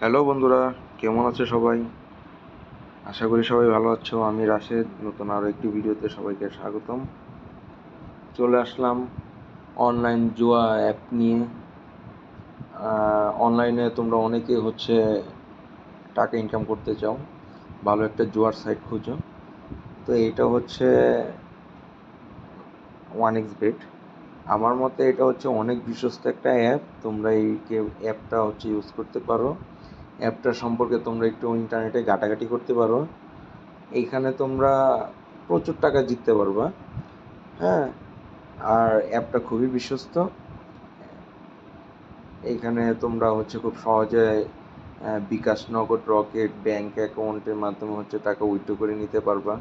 Hello বন্ধুরা, কেমন আছে সবাই? আশা করি সবাই ভালো আছো। আমি রাশেদ, নতুন আরও একটি ভিডিওতে সবাইকে স্বাগতম। চলে আসলাম অনলাইন জুয়া অ্যাপ নিয়ে। অনলাইনে তোমরা অনেকে হচ্ছে টাকা ইনকাম করতে চাও। ভালো একটা জুয়ার সাইট খুঁজো। তো এটা হচ্ছে ওয়ান এক্স বেট আমার মতে এটা হচ্ছে অনেক বিশ্বস্ত একটা অ্যাপ তোমরা এই অ্যাপটা হচ্ছে ইউজ করতে পারো। অ্যাপটা সম্পর্কে তোমরা একটু ইন্টারনেটে ঘাটাঘাটি করতে পারো। এইখানে তোমরা প্রচুর টাকা জিততে পারবা। হ্যাঁ আর অ্যাপটা খুবই বিশ্বস্ত। এইখানে তোমরা হচ্ছে খুব সহজে বিকাশ নগদ, রকেট, ব্যাংক অ্যাকাউন্টের মাধ্যমে হচ্ছে টাকা উইথড্র করে নিতে পারবা।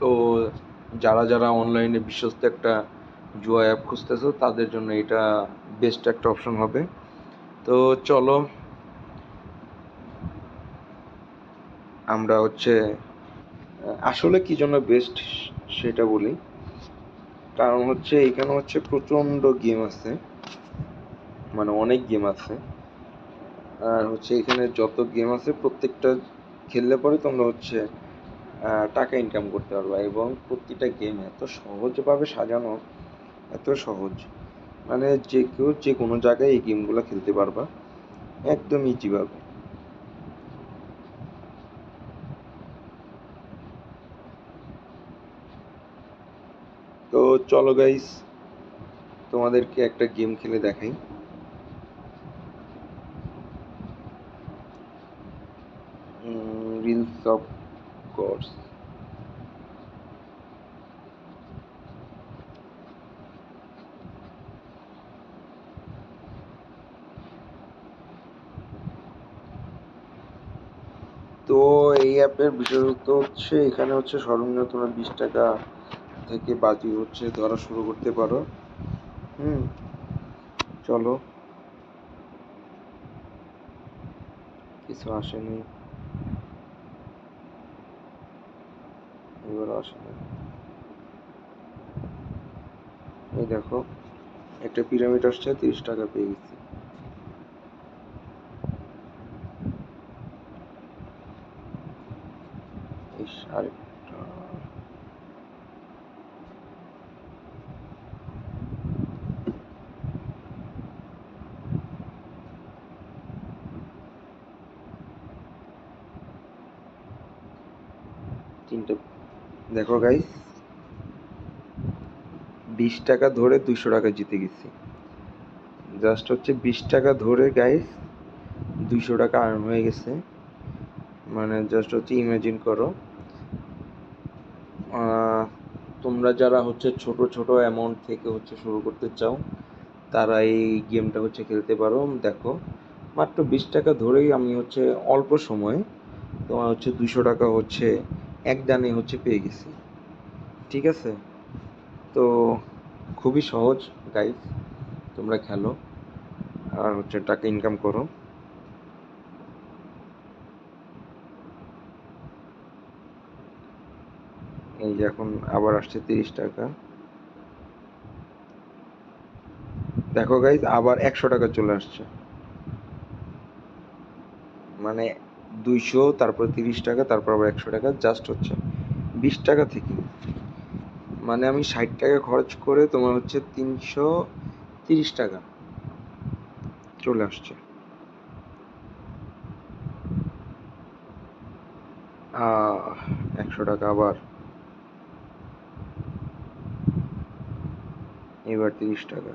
তো যারা যারা অনলাইনে বিশ্বস্ত একটা জুয়া অ্যাপ খুঁজতেছো, তাদের জন্য এটা বেস্ট একটা অপশন হবে। তো চলো, আমরা হচ্ছে, আসলে কি জন্য বেস্ট সেটা বলি। কারণ হচ্ছে এখানে হচ্ছে প্রচণ্ড গেম আছে। মানে অনেক গেম আছে। আর হচ্ছে এখানে যত গেম আছে প্রত্যেকটা খেললে পরে তোমরা হচ্ছে টাকা ইনকাম করতে পারবা এবং প্রতিটা গেম এত সহজভাবে সাজানো, এত সহজ। মানে যে কেউ যে কোনো জায়গায় এই গেমগুলো খেলতে পারবা। একদম ইজিভাবে তো চলো গাইস তোমাদেরকে একটা গেম খেলে দেখাই। রিলস অফ কোর্স তো এই অ্যাপের বিশেষত্ব হচ্ছে এখানে হচ্ছে সর্বনিম্ন তোমরা বিশ টাকা থেকে বাজি হচ্ছে ধরা শুরু করতে পারো। হুম, চলো। কিছু আসেনি। এবার আসেনি। এই দেখো, একটা পিরামিড আসছে, তিরিশ টাকা পেয়ে গেছি। দেখো গাইস বিশ টাকা ধরে দুশো টাকা জিতে গেছি। জাস্ট হচ্ছে বিশ টাকা ধরে গাইস দুইশো টাকা আর্ন হয়ে গেছে। মানে জাস্ট হচ্ছে ইমাজিন করো। তোমরা যারা হচ্ছে ছোট ছোট অ্যামাউন্ট থেকে হচ্ছে শুরু করতে চাও, তারা এই গেমটা হচ্ছে খেলতে পারো। দেখো, মাত্র বিশ টাকা ধরেই আমি হচ্ছে অল্প সময়ে তোমার হচ্ছে দুশো টাকা হচ্ছে এক দানে হচ্ছে পেয়ে গেছি। ঠিক আছে? তো খুবই সহজ গাইড তোমরা খেলো। আর হচ্ছে টাকা ইনকাম করো। এই যে এখন আবার আসছে তিরিশ টাকা। দেখো গাইজ আবার একশো টাকা চলে আসছে। মানে দুইশো, তারপর তিরিশ টাকা, তারপর আবার একশো টাকা জাস্ট হচ্ছে বিশ টাকা থেকে। মানে আমি ষাট টাকা খরচ করে তোমার হচ্ছে তিনশো তিরিশ টাকা চলে আসছে। একশো টাকা আবার। এবার তিরিশ টাকা।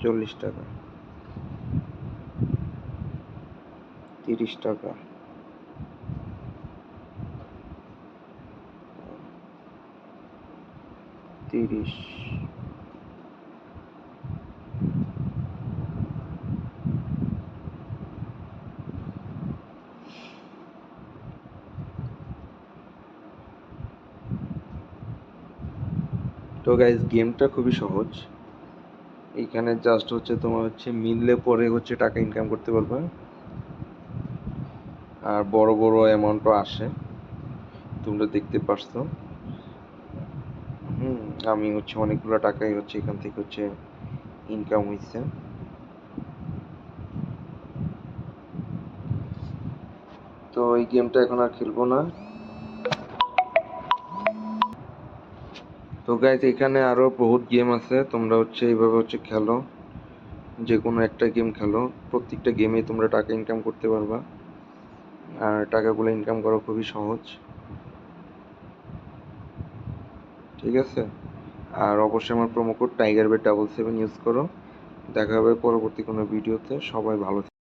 চল্লিশ টাকা। তিরিশ টাকা। তিরিশ। তো গাইজ গেমটা খুবই সহজ। এইখানে জাস্ট হচ্ছে তোমার হচ্ছে মিললে পরে হচ্ছে টাকা ইনকাম করতে পারবে। আর বড় বড় অ্যামাউন্টও আসে। তোমরা দেখতে পারছ। হুম, আমি হচ্ছে অনেকগুলো টাকাই হচ্ছে এখান থেকে হচ্ছে ইনকাম হয়েছে তো এই গেমটা এখন আর খেলব না। তো গাইজ এখানে আরও বহুত গেম আছে। তোমরা হচ্ছে এইভাবে হচ্ছে খেলো। যে কোনো একটা গেম খেলো। প্রত্যেকটা গেমে তোমরা টাকা ইনকাম করতে পারবা। আর টাকাগুলো ইনকাম করা খুবই সহজ। ঠিক আছে? আর অবশ্যই আমার promo code tiger bed double seven use করো। দেখা হবে পরবর্তী কোনো ভিডিওতে সবাই ভালো।